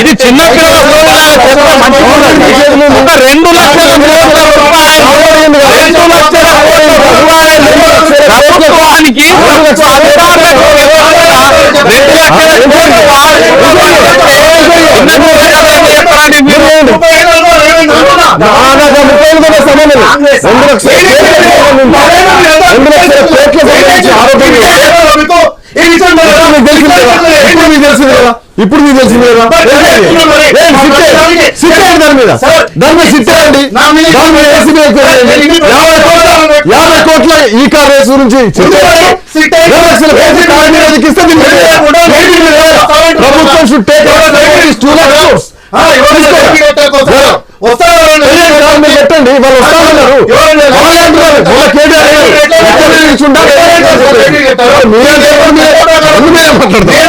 ఇది చిన్న రెండు లక్షల రెండు లక్షల ప్రభుత్వానికి రెండు లక్షల కోట్ల పిల్లలు ఏం చెప్పండి మీరు నాన్నగా ముప్పై ఎనిమిది సంబంధం రెండు లక్షల రెండు లక్షల కోట్ల సంబంధించి ఆరోపణలు ఇప్పుడు మీకు తెలిసింది కదా ఇప్పుడు మీకు తెలిసింది కదా? దాని మీద? దాని మీద సిట్టే అండి దాని మీద ఏసీబీ. యాభై కోట్ల యాభై కోట్ల ఈ కార్ రేసు గురించి ప్రభుత్వం షుడ్ టేక్ టూ పెట్టండి. వాళ్ళు వస్తామన్నారు మీరే మాట్లాడతారు?